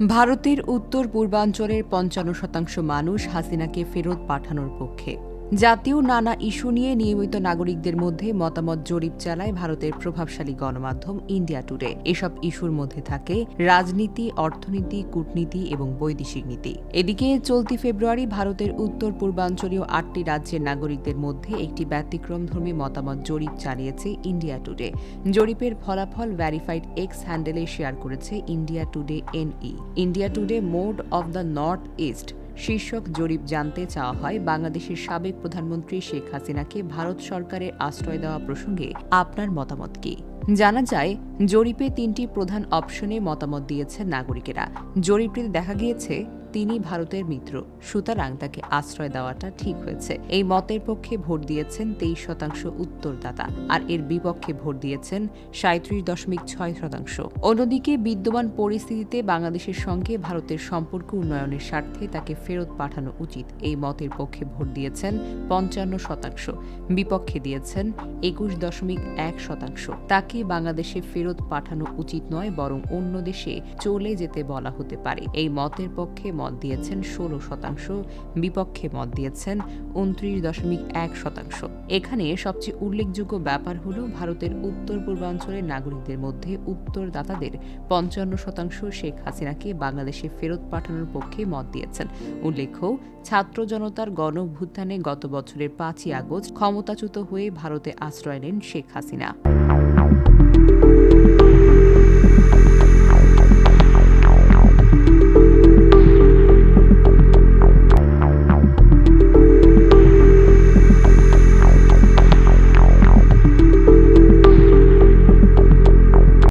ভারতের উত্তর পূর্বাঞ্চলের পঞ্চান্ন শতাংশ মানুষ হাসিনাকে ফেরত পাঠানোর পক্ষে। জাতীয় নানা ইস্যু নিয়ে নিয়মিত নাগরিকদের মধ্যে মতামত জরিপ চালায় ভারতের প্রভাবশালী গণমাধ্যম ইন্ডিয়া টুডে। এসব ইস্যুর মধ্যে থাকে রাজনীতি, অর্থনীতি, কূটনীতি এবং বৈদেশিক নীতি। এদিকে চলতি ফেব্রুয়ারি ভারতের উত্তর পূর্বাঞ্চলীয় আটটি রাজ্যের নাগরিকদের মধ্যে একটি ব্যতিক্রমধর্মী মতামত জরিপ চালিয়েছে ইন্ডিয়া টুডে। জরিপের ফলাফল ভ্যারিফাইড এক্স হ্যান্ডেলে শেয়ার করেছে India today NE. India today mood of the north east শীর্ষক জরিপ জানতে চাওয়া হয় বাংলাদেশের সাবেক প্রধানমন্ত্রী শেখ হাসিনাকে ভারত সরকারের আশ্রয় দেওয়া প্রসঙ্গে আপনার মতামত কি? জানা যায়, জরিপে তিনটি প্রধান অপশনে মতামত দিয়েছে নাগরিকেরা। জরিপটিতে দেখা গিয়েছে তিনি ভারতের মিত্র। সুতরাং তাকে আশ্রয় দেওয়াটা ঠিক হয়েছে। এই মতের পক্ষে ভোট দিয়েছেন তেইশ শতাংশ উত্তরদাতা আর এর বিপক্ষে ভোট দিয়েছেন সাঁত্রিশ দশমিক ছয় শতাংশ। অন্যদিকে বিদ্যমান পরিস্থিতিতে বাংলাদেশের সঙ্গে ভারতের সম্পর্ক উন্নয়নের স্বার্থে তাকে ফেরত পাঠানো উচিত। এই মতের পক্ষে ভোট দিয়েছেন পঞ্চান্ন শতাংশ, বিপক্ষে দিয়েছেন একুশ দশমিক এক শতাংশ। তাকে বাংলাদেশে ফেরত পাঠানো উচিত নয়, বরং অন্য দেশে চলে যেতে বলা হতে পারে। এই মতের পক্ষে মত দিয়েছেন ষোলো শতাংশ, বিপক্ষে মত দিয়েছেন উনত্রিশ দশমিক এক শতাংশ। এখানে সবচেয়ে উল্লেখযোগ্য ব্যাপার হল ভারতের উত্তর পূর্বাঞ্চলের নাগরিকদের মধ্যে উত্তরদাতাদের পঞ্চান্ন শতাংশ শেখ হাসিনাকে বাংলাদেশে ফেরত পাঠানোর পক্ষে মত দিয়েছেন। উল্লেখ্য, ছাত্র জনতার গণ গত বছরের পাঁচই আগস্ট ক্ষমতাচ্যুত হয়ে ভারতে আশ্রয় নেন শেখ হাসিনা।